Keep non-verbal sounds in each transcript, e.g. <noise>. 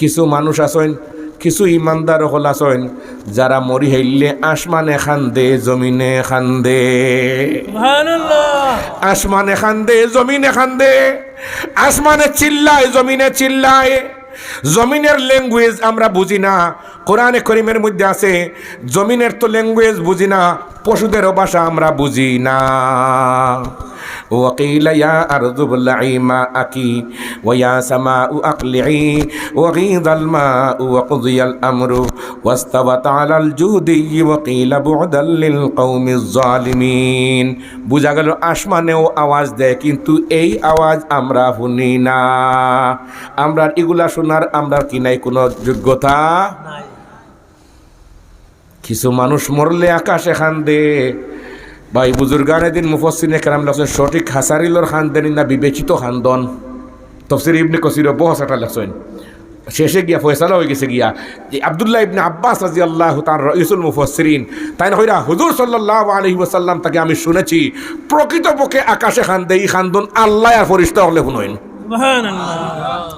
কিছু মানুষ আছেন কিছু ইমানদার হল আছেন যারা মরি হইলে আসমানে খান্দে জমিনে এখান দে খান্দে আসমানে খান্দে জমিনে খান্দে। আসমানে চিল্লায় জমিনে চিল্লায়। জমিনের ল্যাঙ্গুয়েজ আমরা বুঝি না। কোরআনে করিমের মধ্যে আছে জমিনের তো ল্যাঙ্গুয়েজ বুঝি না পশুদেরও ভাষা আমরা বুঝি না। وقيل يا أرض ابلعي ماءك ويا سماء أقلعي وغيض الماء وقضي الأمر واستوت على الجودي وقيل بعدا للقوم الظالمين বুঝা গেল আসমানেও আওয়াজ দেয় কিন্তু এই আওয়াজ আমরা শুনি না আমরা এগুলা শোনার আমরা কি নাই কোনো যোগ্যতা কিছু মানুষ মরলে আকাশে খান দে ভাই বুজুর্গান এদিন মুফসিনে কেরাম লাগছেন সঠিক হাসারিলর খানদেন না বিবেচিত খানদন। তফসির ইবনে কসির বহসাটা লাগছেন শেষে গিয়া ফয়সালা হয়ে গেছে গিয়া যে আবদুল্লাহ ইবনে আব্বাস রাজি আল্লাহ তার রইসুল মুফসরিন তাই না হইরা হুজুর সাল্লাহ আলহি ওসাল্লাম তাকে আমি শুনেছি প্রকৃতপক্ষে আকাশে খান দেই খানদন আল্লাহ আর ফরিস্তা হলে শুনইন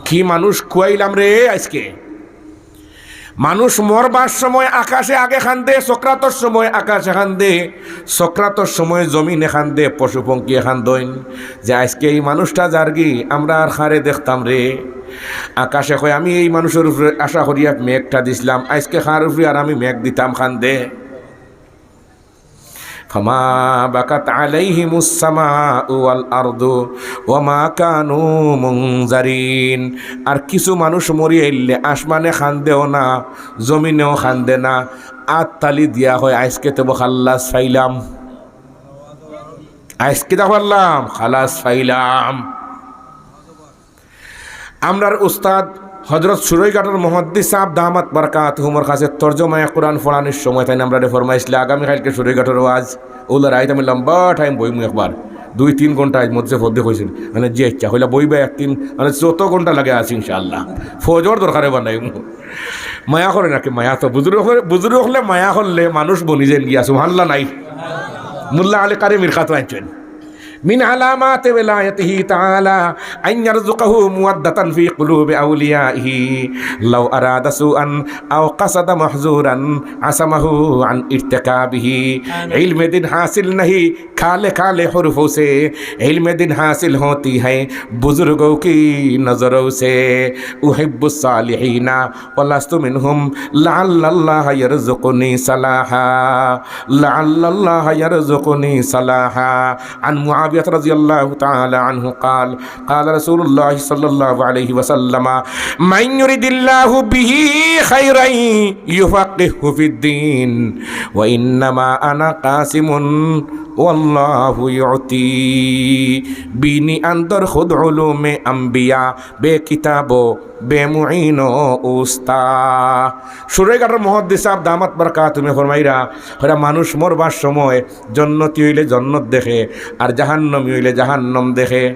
কি মানুষ খুয়াইলাম রে আজকে? মানুষ মরবার সময় আকাশে আগে খান দে সক্রাতর সময় আকাশে খান্দে, সক্রাতর সময় জমিনে খান্দে, পশু পঙ্কি খান্দইন। যে আজকে এই মানুষটা যার গি আমরা আর খারে দেখতাম রে। আকাশে কয়, আমি এই মানুষের উপরে আশা করিয়া মেঘটা দিছিলাম, আজকে খার উপরে আর আমি মেঘ দিতাম বাকাত কানু আর কিছু মানুষ মরিয়ে এলে আসমানে খান্দেও না, জমিনেও খান্দে না। আত তালি দিয়া হয় আজকে তো খাল্লাস ফাইলাম। আজকে তো পারলাম খালাস ফাইলাম। আমরার উস্তাদ হজরত সুরৈঘাটের মহদ্দি সাহ দামাত বারকাত হুমর কাছে তর্জমায় কোরআন ফোরানোর সময় তাই আমরা ফরমাইছিল আগামীকালকে সুরৈঘাটের আজ ওলার আইতে আমি লম্বা টাইম বইমু একবার। দুই, তিন ঘণ্টা মধ্যে ফদ্দে হয়েছিল মানে যে ইচ্ছা হইলে বইবে এক তিন মানে যত ঘণ্টা লাগে আছি ইনশাআল্লাহ। ফজর দরকারে বানাই মায়া করে নাকি মায়া তো? বুজুর্গ হলে বুজুর্গ হলে মায়া করলে মানুষ বনি যেন গিয়া সুহান্লা নাই। মুল্লা আলী কারে মিরকাত আনছেন মিন আলামাতে ওয়ালায়াতিহি তাআলা আন ইয়ারযুকাহু মুআদ্দাতান ফি কুলুবি আউলিয়াহি লাউ আরাদা সুআন আও কাসাদা মাহজুরান আসামাহু আন ইরতিকাবিহি। ইলমে দিন হাসিল নাহি কালে খালে হুরফো সে ইলমে দিন হাসিল হতি হ্যায় বুজুর্গও কি নজরও সে উহিব্বু সালিহিনা ওয়ালাস্তু মিনহুম লাআল্লাল্লাহ ইয়ারযুকুনি সালাহা। লাআল্লাল্লাহ ইয়ারযুকুনি সালাহা। আন মুআব معاوية رضي الله تعالى عنه قال قال رسول الله صلى الله عليه وسلم من يرد الله به خيرا يفقهه في الدين وإنما أنا قاسم والله يعطي بني أندر خذ علوم أنبياء بكتاب বেমুইন উস্তা সুরেগাটার মহদ্দিস আব দামাত বারকা তুমি ফরমাইরা হরা মানুষ মরবার সময় জন্নতি হইলে জন্নত দেখে আর জাহান্নমি হইলে জাহান্নম দেখে।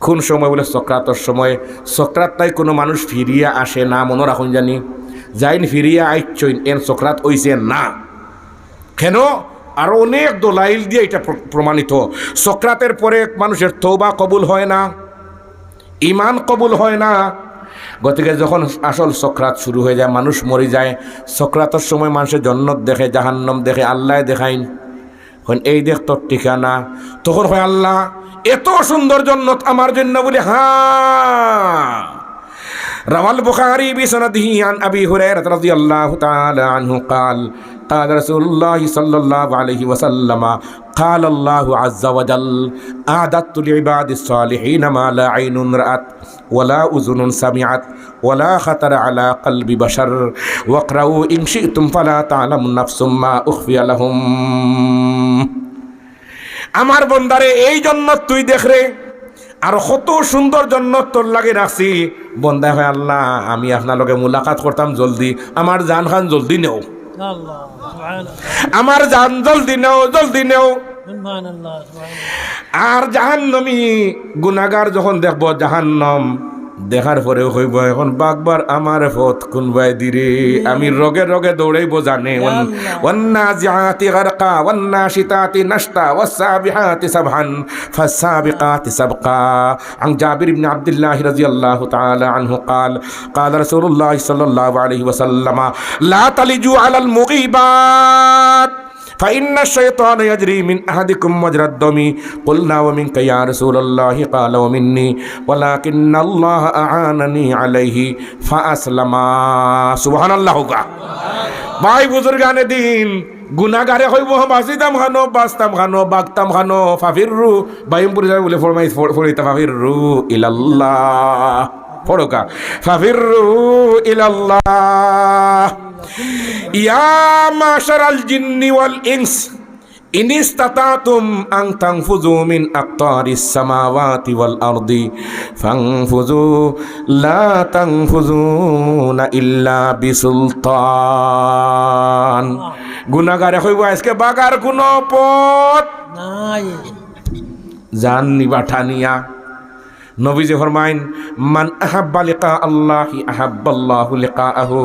কোন সময় বলে সক্রাতর সময়? সক্রাত তাই কোনো মানুষ ফিরিয়া আসে না, মনে রাখুন জানি। যাইন ফিরিয়া আইচইন এন সক্রাত হইছে না। কেন? আর অনেক দোলাইল দিয়ে এটা প্র- প্রমাণিত। সক্রাতের পরে মানুষের তৌবা কবুল হয় না ইমান কবুল হয় না। গতিকে যখন আসল সক্রাত শুরু হয়ে যায়, মানুষ মরে যায়। সক্রাতের সময় মানুষের জন্নত দেখে, জাহান্নম দেখে, আল্লাহ দেখাইন। এখন এই দেখ তোর ঠিকানা তখন হয় আল্লাহ এত সুন্দর জন্নত আমার জন্য বলে হ্যাঁ روى البخاري بسنده عن أبي هريرة رضي الله تعالى عنه قال قال رسول الله صلى الله عليه وسلم قال الله عز وجل أعددت لعباد الصالحين ما لا عين رأت ولا أذن سمعت ولا خطر على قلب بشر واقرأوا إن شئتم فلا تعلم نفس ما أخفي لهم আমার বন্দারে এই জন্য তুই দেখ রে আর কত সুন্দর জন্য তোর লাগে রাখছি বন্দা হয় আল্লাহ আমি আপনার লগে মুলাকাত করতাম জলদি আমার জান খান জলদি নেও الله سبحان আমার জান জলদি নেও জলদি নেও। আর জাহান্নমি গুনাগার যখন দেখব জাহান্নম দেখার পরে হইব এখন বাগবার আমার পথ কোনবাই দিরে আমি রগে রগে দৌড়াইব জানে والنازعات غرقا والناشطات نشطا والسابحات سبحا فالسابقات سبقا عن جابر بن عبد الله رضي الله تعالى عنه قال قال رسول الله صلى الله عليه وسلم لا تلجوا على المغيبات ফাইন্না শয়তান ইয়াজরি মিন আহাদিকুম মাজরাদ দমি কুলনা ওয়া মিনকা ইয়া রাসূলুল্লাহি ক্বালা ওয়া মিন্নি ওয়ালাকিন্না আল্লাহ আআনানি আলাইহি ফাআসলামা সুবহানাল্লাহ গা ভাই বুজুর্গানে দিন গুণাগারে হইব বাঁচিতাম খানো বাঁচতাম খানো বাগতাম খানো ফাফির রু বাইম পুরি যাবে বলে ফরমাইজ ফরিতা ফাফির রু ইলাল্লাহ। ফরকা ফাফির রু ইলাল্লাহ। ইয়া মাশারাল জিন্নি ওয়াল ইনস إن استطعتم أن تنفذوا من أقطار السماوات والأرض فانفذوا لا تنفذون إلا بسلطان গুণাগারে হইব আজকে বাগার কোন পথ নাই জান নিবা ঠানিয়া নবীজি ফরমাইন, মান আহাব্বা লিকা আল্লাহি আহাব্বাল্লাহু লিকাআহু,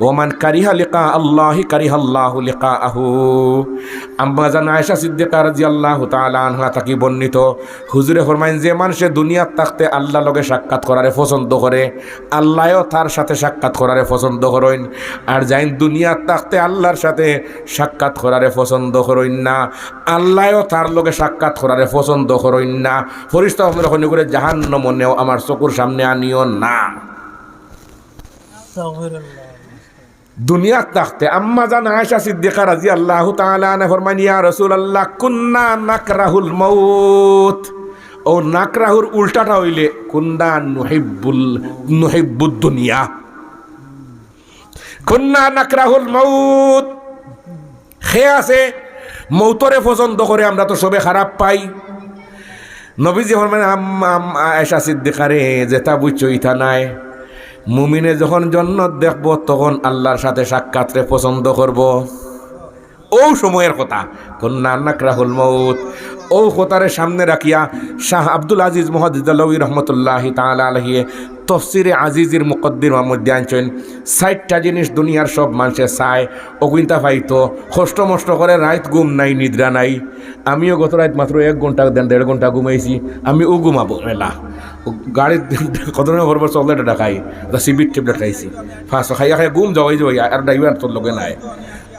ওয়া মান কারিহা লিকা আল্লাহি কারিহাল্লাহু লিকাআহু। আম্মা জান আয়েশা সিদ্দিকা রাদিয়াল্লাহু তাআলা আনহা তাকি বর্ণিত, হুজুরে ফরমাইন, যে মানুষে দুনিয়ার থাকতে আল্লাহ লগে সাক্ষাৎ করারে পছন্দ করে আল্লাহও তার সাথে সাক্ষাৎ করারে পছন্দ করেন। আর যাইন দুনিয়ার থাকতে আল্লাহর সাথে সাক্ষাৎ করারে পছন্দ করেন না আল্লাহও তার লগে সাক্ষাৎ করারে পছন্দ করেন না। ফরিস্তা ওখানে করে জাহান্ন মনেও আমার চকুর সামনে আনিও না। দুনিয়ার তাকতে আম্মা জান সিদ্দিকা রাদিয়াল্লাহু তাআলা আনহা ফরমান ইয়া রাসূলুল্লাহ নাকরাহুল মাউত। ও নাকরাহুর উল্টাটা হইলে নুহিব্বুল, নুহিব্বুদ দুনিয়া। কুন্না নাকরাহুল মাউত। খে আছে, মৌতরে পছন্দ করে আমরা তো সবে খারাপ পাই। নবীজি ফরমান আয়সা সিদ্দিকারে, যেটা বুঝছ ইথা নাই। মুমিনে যখন জন্ম দেখব, তখন আল্লাহর সাথে সাক্ষাৎরে পছন্দ করব। ও সময়ের কথা। কন্যা নাকরাহুল মৌত ও কোতারে সামনে রাখিয়া শাহ আব্দুল আজিজ মহাদিদালবী রহমতুল্লাহ তালা আলহিয়ে তফসিরে আজিজির মুকদ্দির মধ্যে আনছেন, ষাটটা জিনিস দুনিয়ার সব মানুষে চায় অগুইন্তা পাইতো কষ্ট মষ্ট করে রাত ঘুম নাই, নিদ্রা নাই। আমিও গত রাত মাত্র এক ঘণ্টা দেন দেড় ঘণ্টা ঘুমাইছি, আমি ও ঘুমাবো মেলা গাড়ির <laughs> কত করব চকলেট খাই সিবিট টেবলেট খাইছি। ফার্স্ট খাইয়া খাই ঘুম যাওয়াই যাওয়াই, আর ড্রাইভার তোর লগে নাই।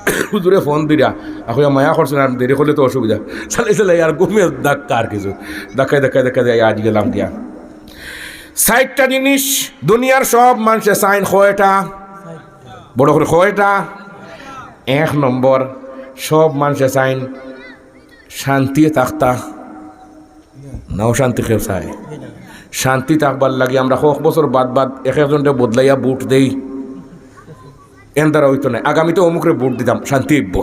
<coughs> হুজুরে ফোন দিরা এখন মায়া করছেন, আর দেরি করলে তো অসুবিধা। চালাই চালাই, আর ঘুমে ধাক্কা আর কিছু। ধাক্কায় ধাক্কায় ধাক্কা দিয়ে আজ গেলাম দিয়া। ষাটটা জিনিস দুনিয়ার সব মানুষে সাইন কয়টা বড় করে কয়টা এক নম্বর সব মানুষে চাইন শান্তি থাকতা নাও শান্তি কেউ চাই শান্তি থাকবার লাগে আমরা কয়েক বছর বাদ বাদ এক একজনকে বদলাইয়া বুট দেই। এন দ্বারা হইতো না। আগামীতে অমুকরে বুট দিতাম শান্তি ইব্ব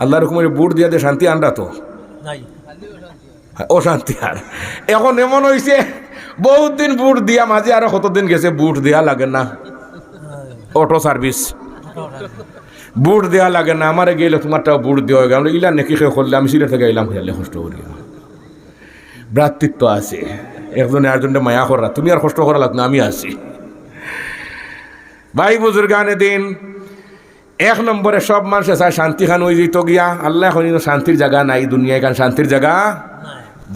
আল্লাহর হুকুমের বুট দিয়া দে শান্তি আনরা তো? অশান্তি আর। এখন এমন হয়েছে বহুত দিন বুট দিয়া, মাঝে আরও কতদিন গেছে, বুট দেয়া লাগে না। Auto service. বুট দেওয়া লাগে না, আমারে গেলে তোমারটাও বুট দেওয়া গেল। ইলা নেকি খেয়ে করলে, আমি সিলেট এলাম খেলে কষ্ট করি ভ্রাতৃত্ব আছে। একজনে আরেকজনটা মায়া করা। তুমি আর কষ্ট করা লাগ না, আমি আছি। ভাই বুজুর্গানে দিন, এক নম্বরে সব মানুষে চায় শান্তি খান ওই যেত গিয়া। আল্লাহ এখন শান্তির জায়গা নাই দুনিয়ায়, কারণ শান্তির জায়গা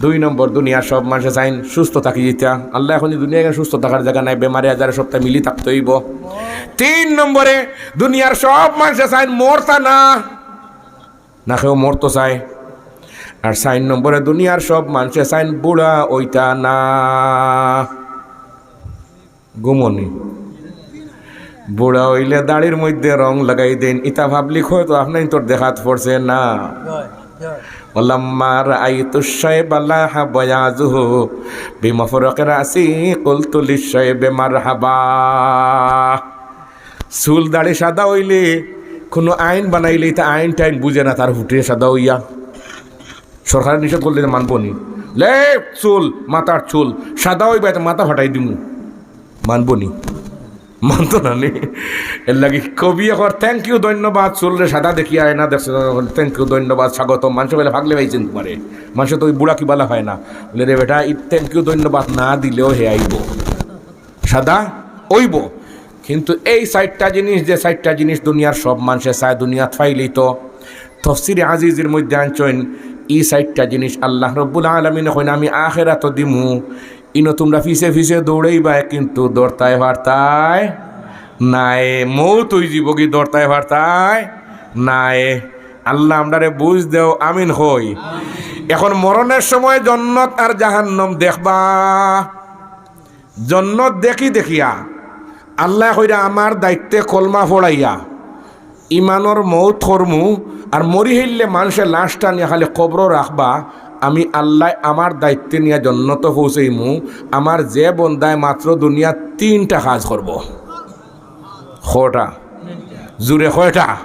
দুই নম্বর দুনিয়ার সব মানুষে চাইন সুস্থ থাকি যেতা আল্লাহ এখন দুনিয়ায় কেন সুস্থ থাকার জায়গা নাই, বেমারে আজারে সপ্তাহে মিলি থাকতে হইব তিন নম্বরে, দুনিয়ার সব মানুষে চাইন মরতা না। না কেউ মরতো চায় আর চার নম্বরে, দুনিয়ার সব মানুষে চাইন বুড়া ওইটা না। গুমনি। বুড়া হইলে দাড়ির মধ্যে রং লাগাই দেন। ইতা ভাবলি হয়তো আপনার তোর দেখাত পড়ছে না। ولما رأيت الشيب لاح بياضه بمفرق رأسي قلت للشيب مرحبا চুল দাড়ি সাদা হইলে কোনো আইন বানাইলে তা আইন টাইন বুঝে না তার হুটে সাদা হইয়া সরকার নিষেধ করলে মানবো নি লে চুল মাথার চুল সাদা হইবা তো মাথা ফাটাই দিমু মানবো নি মানতো এর লাগি কবি এখন থ্যাংক ইউ ধন্যবাদ, চুলরে সাদা দেখি আয় না, দেখছে থ্যাংক ইউ ধন্যবাদ স্বাগত মানুষ বেলা ভাগলে পাইছেন তোমারে। মানুষ তো ওই বুড়া কি বলা হয় না। বলে রে বেটা ই থ্যাংক ইউ ধন্যবাদ না দিলেও হে আইব। সাদা ওইব। কিন্তু এই সাইটটা জিনিস, যে সাইটটা জিনিস দুনিয়ার সব মানুষে চায় দুনিয়া ফাইলেই তো। তফসিরে আজিজের মধ্যে আনছেন এই সাইটটা জিনিস আল্লাহ রব্বুল আলমিন হইন আমি আখেরা তো দিমু। ইনো তোমরা ফিসে ফিসে দৌড়েইবা কিন্তু দৌড়তায় ভারতায় নাই। মৌ তুই জীবকি দৌড়তায় ভারতায় নাই। আল্লাহ আমরারে বুঝ দেও আমিন হই। এখন মরণের সময় জন্নত আর জাহান্নম দেখবা। জন্নত দেখি দেখিয়া আল্লাহ কইরা আমার দায়িত্বে কলমা ফোড়াইয়া ইমানর মৌত করমু আর মরি হইলে মানুষের লাশটা নিয়ে খালি কবর রাখবা। আমি আল্লাহ আমার দায়িত্বে নিয়ে জন্নত পৌঁছাইমু আমার যে বন্দায় মাত্র দুনিয়া তিনটা কাজ করব। খটা জুড়ে কয়টা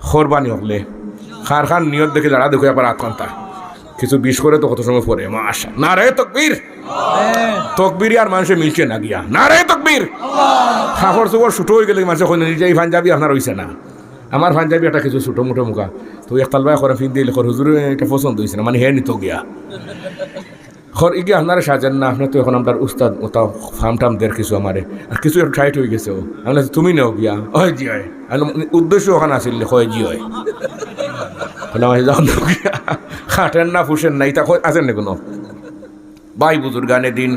খরবানি হকলে খার খান নিয়ত দেখে দাঁড়া দেখে একবার আত্মন্তা কিছু বিষ করে তো কত সময় পরে মা আশা না রে তকবীর! তকবীর আর মানুষে মিলছে না গিয়া। না রে তকবীর! খাফর চুপর ছোটো হয়ে গেলে মানুষের কই নিজেই পাঞ্জাবি আপনার হইছে না। আমার পাঞ্জাবি একটা কিছু ছোটো মোটো মুখা। তো এক তালবাই করে ফিন দিলে খর হুজুর এটা পছন্দ হয়েছে না মানে হে নিত গিয়া খর ইগে আপনারা সাজেন না আপনার তো এখন আপনার উস্তাদ ওটা ফার্ম টাম দের কিছু আমারে আর কিছু একটু টাইট হয়ে গেছে ও আমি তুমি নেও গিয়া হয় জি হয় উদ্দেশ্য ওখানে আসিল হয় জি হয় খাটেন না ফুসেন না এটা আছেন না কোনো বাই বুজুর্গানে দিন